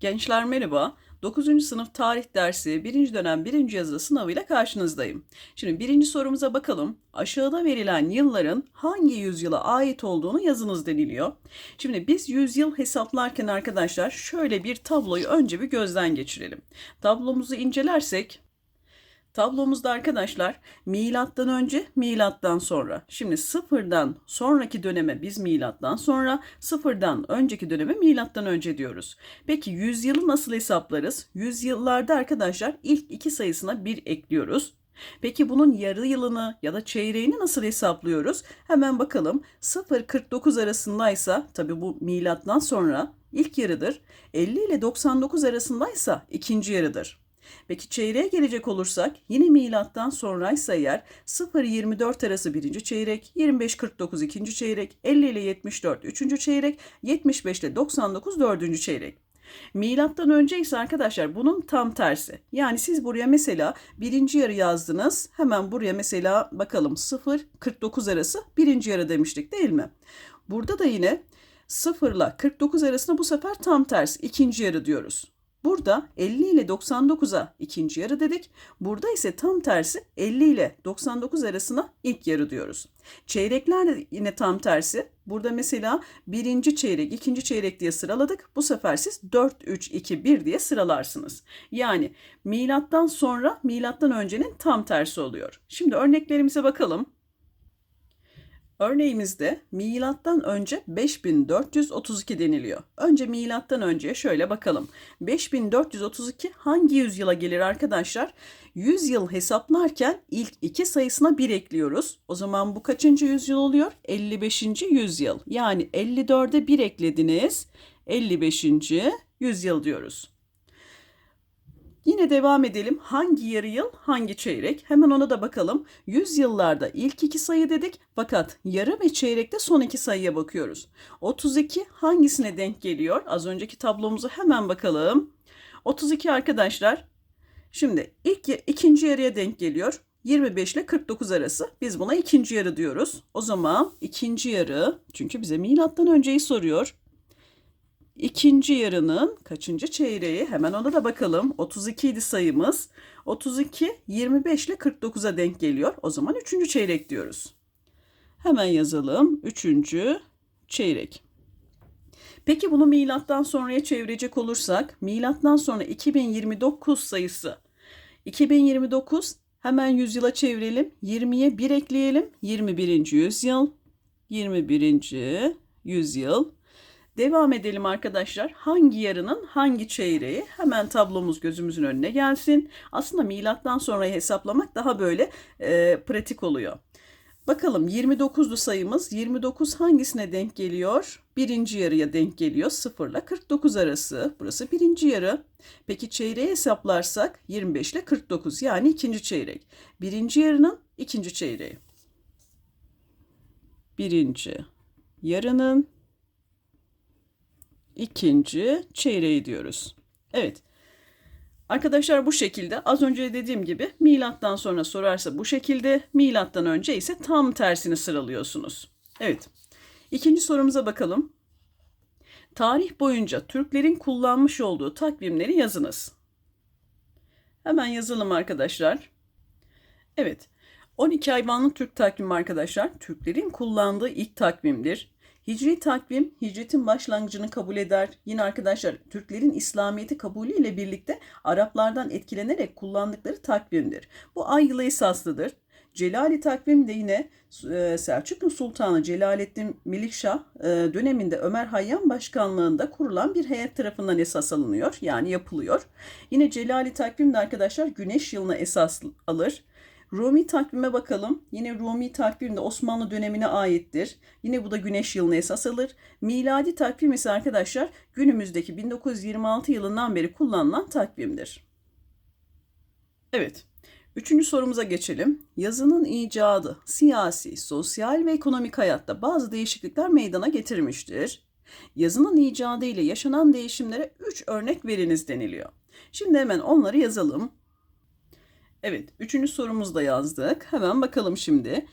Gençler merhaba. 9. sınıf tarih dersi 1. dönem 1. yazılı sınavıyla karşınızdayım. Şimdi birinci sorumuza bakalım. Aşağıda verilen yılların hangi yüzyıla ait olduğunu yazınız deniliyor. Şimdi biz yüzyıl hesaplarken arkadaşlar şöyle bir tabloyu önce bir gözden geçirelim. Tablomuzu incelersek Tablomuzda arkadaşlar milattan önce, milattan sonra. Şimdi sıfırdan sonraki döneme biz milattan sonra, sıfırdan önceki döneme milattan önce diyoruz. Peki yüzyılı nasıl hesaplarız? Yüzyıllarda arkadaşlar ilk iki sayısına bir ekliyoruz. Peki bunun yarı yılını ya da çeyreğini nasıl hesaplıyoruz? Hemen bakalım. 0-49 arasındaysa tabi bu milattan sonra ilk yarıdır. 50 ile 99 arasındaysa ikinci yarıdır. Peki çeyreğe gelecek olursak yine milattan sonraysa eğer 0-24 arası birinci çeyrek, 25-49 ikinci çeyrek, 50 ile 74 üçüncü çeyrek, 75 ile 99 dördüncü çeyrek. Milattan önce ise arkadaşlar bunun tam tersi. Yani siz buraya mesela birinci yarı yazdınız. Hemen buraya mesela bakalım 0-49 arası birinci yarı demiştik değil mi? Burada da yine 0 ile 49 arasında bu sefer tam tersi ikinci yarı diyoruz. Burada 50 ile 99'a ikinci yarı dedik. Burada ise tam tersi 50 ile 99 arasına ilk yarı diyoruz. Çeyrekler de yine tam tersi. Burada mesela birinci çeyrek, ikinci çeyrek diye sıraladık. Bu sefer siz 4, 3, 2, 1 diye sıralarsınız. Yani milattan sonra milattan öncenin tam tersi oluyor. Şimdi örneklerimize bakalım. Örneğimizde milattan önce 5432 deniliyor. Önce milattan önceye şöyle bakalım. 5432 hangi yüzyıla gelir arkadaşlar? 100 yıl hesaplarken ilk iki sayısına 1 ekliyoruz. O zaman bu kaçıncı yüzyıl oluyor? 55. yüzyıl. Yani 54'e 1 eklediniz. 55. yüzyıl diyoruz. Yine devam edelim. Hangi yarı yıl, hangi çeyrek? Hemen ona da bakalım. Yüz yıllarda ilk iki sayı dedik fakat yarı ve çeyrekte son iki sayıya bakıyoruz. 32 hangisine denk geliyor? Az önceki tablomuza hemen bakalım. 32 arkadaşlar. Şimdi ilk ikinci yarıya denk geliyor. 25 ile 49 arası. Biz buna ikinci yarı diyoruz. O zaman ikinci yarı çünkü bize milattan önceyi soruyor. İkinci yarının kaçıncı çeyreği? Hemen ona da bakalım. 32 idi sayımız. 32 25 ile 49'a denk geliyor. O zaman üçüncü çeyrek diyoruz. Hemen yazalım. Üçüncü çeyrek. Peki bunu milattan sonraya çevirecek olursak milattan sonra 2029 sayısı. 2029 hemen yüzyıla çevirelim. 20'ye 1 ekleyelim. 21. yüzyıl. 21. yüzyıl. Devam edelim arkadaşlar. Hangi yarının hangi çeyreği? Hemen tablomuz gözümüzün önüne gelsin. Aslında milattan sonra hesaplamak daha böyle e, pratik oluyor. Bakalım 29'lu sayımız 29 hangisine denk geliyor? Birinci yarıya denk geliyor. 0 ile 49 arası. Burası birinci yarı. Peki çeyreği hesaplarsak 25 ile 49 yani ikinci çeyrek. Birinci yarının ikinci çeyreği. Birinci yarının ikinci çeyreği diyoruz. Evet. Arkadaşlar bu şekilde az önce dediğim gibi milattan sonra sorarsa bu şekilde milattan önce ise tam tersini sıralıyorsunuz. Evet. İkinci sorumuza bakalım. Tarih boyunca Türklerin kullanmış olduğu takvimleri yazınız. Hemen yazalım arkadaşlar. Evet. 12 hayvanlı Türk takvimi arkadaşlar Türklerin kullandığı ilk takvimdir. Hicri takvim hicretin başlangıcını kabul eder. Yine arkadaşlar Türklerin İslamiyet'i kabulü birlikte Araplardan etkilenerek kullandıkları takvimdir. Bu ay yılı esaslıdır. Celali takvim de yine e, Selçuklu Sultanı Celaleddin Melikşah e, döneminde Ömer Hayyam başkanlığında kurulan bir heyet tarafından esas alınıyor. Yani yapılıyor. Yine Celali takvim de arkadaşlar güneş yılına esas alır. Rumi takvime bakalım. Yine Rumi takvim de Osmanlı dönemine aittir. Yine bu da güneş yılına esas alır. Miladi takvim ise arkadaşlar günümüzdeki 1926 yılından beri kullanılan takvimdir. Evet. Üçüncü sorumuza geçelim. Yazının icadı siyasi, sosyal ve ekonomik hayatta bazı değişiklikler meydana getirmiştir. Yazının icadı ile yaşanan değişimlere üç örnek veriniz deniliyor. Şimdi hemen onları yazalım. Evet, üçüncü sorumuzu da yazdık. Hemen bakalım şimdi.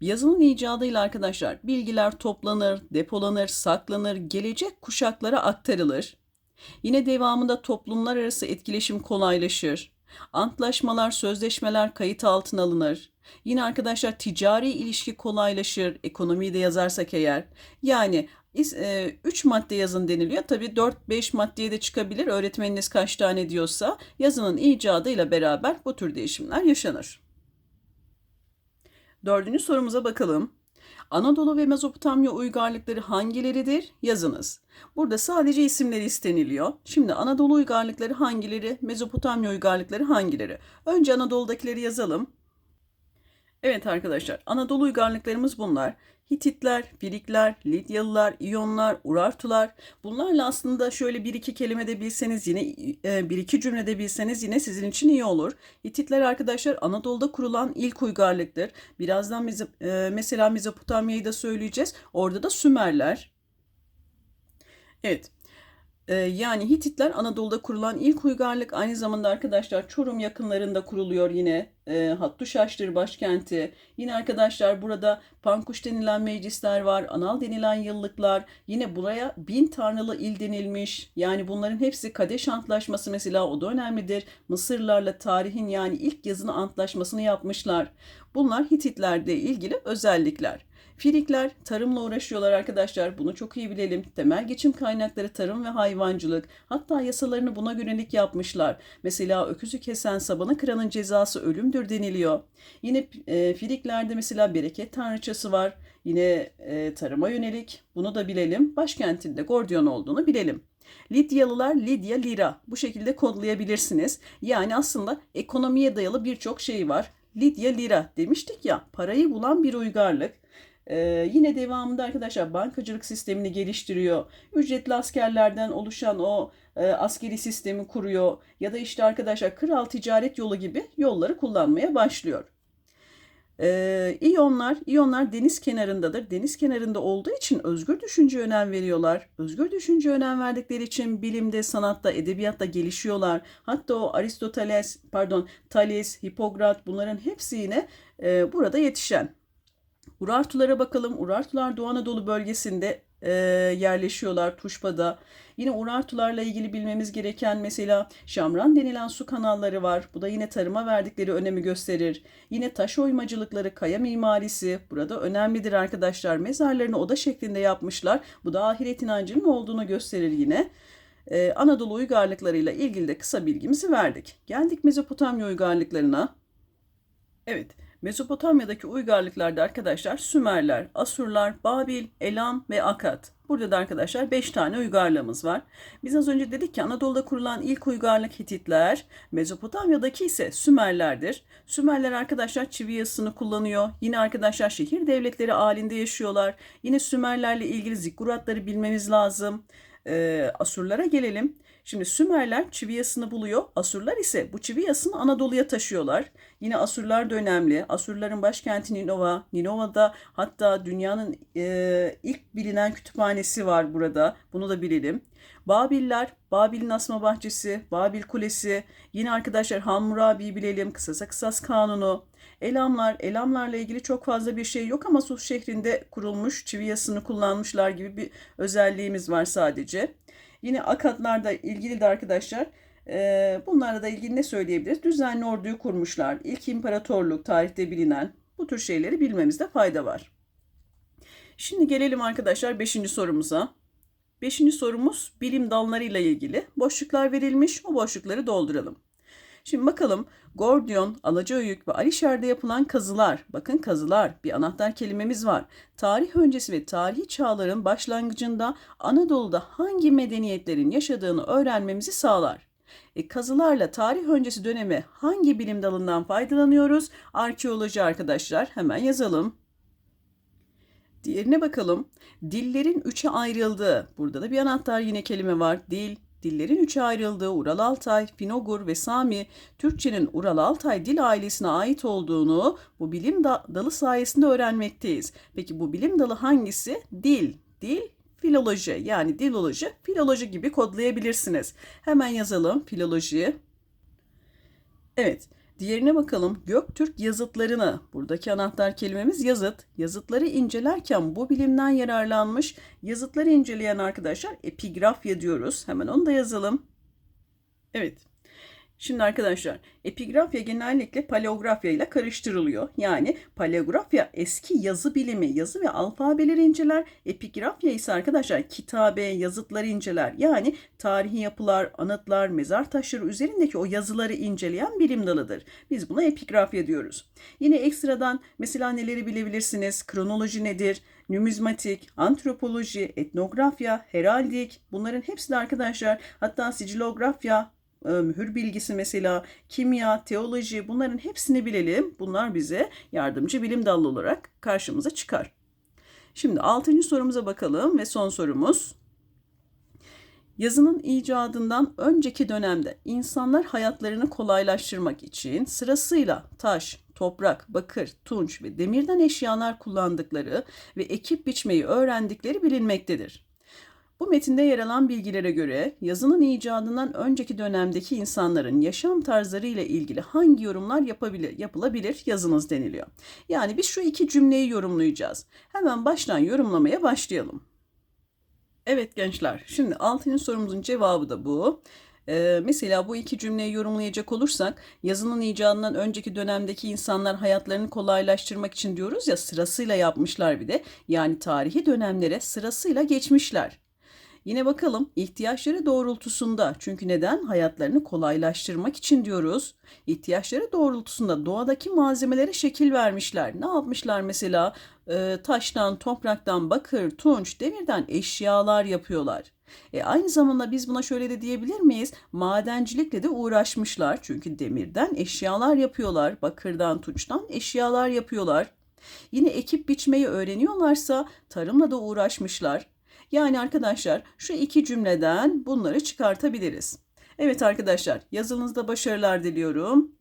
Yazının icadıyla arkadaşlar bilgiler toplanır, depolanır, saklanır, gelecek kuşaklara aktarılır. Yine devamında toplumlar arası etkileşim kolaylaşır. Antlaşmalar, sözleşmeler kayıt altına alınır. Yine arkadaşlar ticari ilişki kolaylaşır. Ekonomiyi de yazarsak eğer. Yani 3 madde yazın deniliyor. Tabii 4-5 maddeye de çıkabilir. Öğretmeniniz kaç tane diyorsa yazının icadıyla beraber bu tür değişimler yaşanır. Dördüncü sorumuza bakalım. Anadolu ve Mezopotamya uygarlıkları hangileridir? Yazınız. Burada sadece isimleri isteniliyor. Şimdi Anadolu uygarlıkları hangileri, Mezopotamya uygarlıkları hangileri? Önce Anadolu'dakileri yazalım. Evet arkadaşlar, Anadolu uygarlıklarımız bunlar. Hititler, Firikler, Lidyalılar, İyonlar, Urartular. Bunlarla aslında şöyle bir iki kelime de bilseniz yine e, bir iki cümlede bilseniz yine sizin için iyi olur. Hititler arkadaşlar Anadolu'da kurulan ilk uygarlıktır. Birazdan e, mesela Mezopotamya'yı da söyleyeceğiz. Orada da Sümerler. Evet. Ee, yani Hititler Anadolu'da kurulan ilk uygarlık aynı zamanda arkadaşlar Çorum yakınlarında kuruluyor yine. E, Hattuşaş'tır başkenti. Yine arkadaşlar burada Pankuş denilen meclisler var. Anal denilen yıllıklar. Yine buraya bin tanrılı il denilmiş. Yani bunların hepsi Kadeş Antlaşması mesela o da önemlidir. Mısırlarla tarihin yani ilk yazını antlaşmasını yapmışlar. Bunlar Hititlerle ilgili özellikler. Firikler tarımla uğraşıyorlar arkadaşlar. Bunu çok iyi bilelim. Temel geçim kaynakları tarım ve hayvancılık. Hatta yasalarını buna yönelik yapmışlar. Mesela öküzü kesen sabanı kıranın cezası ölümdür deniliyor. Yine e, Firiklerde mesela bereket tanrıçası var. Yine e, tarıma yönelik. Bunu da bilelim. Başkentinde Gordion olduğunu bilelim. Lidyalılar Lidya lira. Bu şekilde kodlayabilirsiniz. Yani aslında ekonomiye dayalı birçok şey var. Lidya lira demiştik ya parayı bulan bir uygarlık. Ee, yine devamında arkadaşlar bankacılık sistemini geliştiriyor. Ücretli askerlerden oluşan o e, askeri sistemi kuruyor. Ya da işte arkadaşlar kral ticaret yolu gibi yolları kullanmaya başlıyor. Ee, İyonlar, İyonlar deniz kenarındadır. Deniz kenarında olduğu için özgür düşünce önem veriyorlar. Özgür düşünce önem verdikleri için bilimde, sanatta, edebiyatta gelişiyorlar. Hatta o Aristoteles, pardon, Thales, Hipokrat bunların hepsi yine e, burada yetişen. Urartulara bakalım. Urartular Doğu Anadolu bölgesinde e, yerleşiyorlar Tuşba'da. Yine Urartularla ilgili bilmemiz gereken mesela Şamran denilen su kanalları var. Bu da yine tarıma verdikleri önemi gösterir. Yine taş oymacılıkları, kaya mimarisi burada önemlidir arkadaşlar. Mezarlarını oda şeklinde yapmışlar. Bu da ahiret inancının olduğunu gösterir yine. Ee, Anadolu uygarlıklarıyla ilgili de kısa bilgimizi verdik. Geldik Mezopotamya uygarlıklarına. Evet. Mezopotamya'daki uygarlıklarda arkadaşlar Sümerler, Asurlar, Babil, Elam ve Akkad. Burada da arkadaşlar 5 tane uygarlığımız var. Biz az önce dedik ki Anadolu'da kurulan ilk uygarlık Hititler, Mezopotamya'daki ise Sümerlerdir. Sümerler arkadaşlar çivi yazısını kullanıyor. Yine arkadaşlar şehir devletleri halinde yaşıyorlar. Yine Sümerlerle ilgili zikkuratları bilmemiz lazım. Ee, Asurlara gelelim. Şimdi Sümerler çivi yasını buluyor. Asurlar ise bu çivi yasını Anadolu'ya taşıyorlar. Yine Asurlar da önemli. Asurların başkenti Ninova. Ninova'da hatta dünyanın e, ilk bilinen kütüphanesi var burada. Bunu da bilelim. Babiller, Babil'in asma bahçesi, Babil Kulesi. Yine arkadaşlar Hammurabi'yi bilelim. Kısasa kısas kanunu. Elamlar, Elamlarla ilgili çok fazla bir şey yok ama Sus şehrinde kurulmuş çivi yasını kullanmışlar gibi bir özelliğimiz var sadece. Yine akatlarla ilgili de arkadaşlar e, bunlarla da ilgili ne söyleyebiliriz? Düzenli orduyu kurmuşlar. İlk imparatorluk tarihte bilinen bu tür şeyleri bilmemizde fayda var. Şimdi gelelim arkadaşlar 5. sorumuza. Beşinci sorumuz bilim dallarıyla ilgili. Boşluklar verilmiş. O boşlukları dolduralım. Şimdi bakalım Gordiyon, Alacaöyük ve Alişer'de yapılan kazılar. Bakın kazılar bir anahtar kelimemiz var. Tarih öncesi ve tarihi çağların başlangıcında Anadolu'da hangi medeniyetlerin yaşadığını öğrenmemizi sağlar. E, kazılarla tarih öncesi döneme hangi bilim dalından faydalanıyoruz? Arkeoloji arkadaşlar hemen yazalım. Diğerine bakalım. Dillerin üçe ayrıldığı. Burada da bir anahtar yine kelime var. Dil, Dillerin üçe ayrıldığı Ural Altay, Finogur ve Sami, Türkçenin Ural Altay dil ailesine ait olduğunu bu bilim dalı sayesinde öğrenmekteyiz. Peki bu bilim dalı hangisi? Dil, dil, filoloji yani diloloji, filoloji gibi kodlayabilirsiniz. Hemen yazalım filoloji. Evet, Diğerine bakalım. Göktürk yazıtlarını, buradaki anahtar kelimemiz yazıt. Yazıtları incelerken bu bilimden yararlanmış. Yazıtları inceleyen arkadaşlar epigrafya diyoruz. Hemen onu da yazalım. Evet. Şimdi arkadaşlar epigrafya genellikle paleografya ile karıştırılıyor. Yani paleografya eski yazı bilimi, yazı ve alfabeleri inceler. Epigrafya ise arkadaşlar kitabe, yazıtları inceler. Yani tarihi yapılar, anıtlar, mezar taşları üzerindeki o yazıları inceleyen bilim dalıdır. Biz buna epigrafya diyoruz. Yine ekstradan mesela neleri bilebilirsiniz? Kronoloji nedir? Numizmatik, antropoloji, etnografya, heraldik bunların hepsi de arkadaşlar hatta sicilografya, mühür bilgisi mesela, kimya, teoloji bunların hepsini bilelim. Bunlar bize yardımcı bilim dalı olarak karşımıza çıkar. Şimdi altıncı sorumuza bakalım ve son sorumuz. Yazının icadından önceki dönemde insanlar hayatlarını kolaylaştırmak için sırasıyla taş, toprak, bakır, tunç ve demirden eşyalar kullandıkları ve ekip biçmeyi öğrendikleri bilinmektedir. Bu metinde yer alan bilgilere göre yazının icadından önceki dönemdeki insanların yaşam tarzları ile ilgili hangi yorumlar yapabilir, yapılabilir yazınız deniliyor. Yani biz şu iki cümleyi yorumlayacağız. Hemen baştan yorumlamaya başlayalım. Evet gençler, şimdi 6. sorumuzun cevabı da bu. Ee, mesela bu iki cümleyi yorumlayacak olursak yazının icadından önceki dönemdeki insanlar hayatlarını kolaylaştırmak için diyoruz ya sırasıyla yapmışlar bir de. Yani tarihi dönemlere sırasıyla geçmişler. Yine bakalım ihtiyaçları doğrultusunda çünkü neden hayatlarını kolaylaştırmak için diyoruz. İhtiyaçları doğrultusunda doğadaki malzemelere şekil vermişler. Ne yapmışlar mesela e, taştan, topraktan, bakır, tunç, demirden eşyalar yapıyorlar. E, aynı zamanda biz buna şöyle de diyebilir miyiz? Madencilikle de uğraşmışlar. Çünkü demirden eşyalar yapıyorlar, bakırdan, tunçtan eşyalar yapıyorlar. Yine ekip biçmeyi öğreniyorlarsa tarımla da uğraşmışlar. Yani arkadaşlar şu iki cümleden bunları çıkartabiliriz. Evet arkadaşlar yazınızda başarılar diliyorum.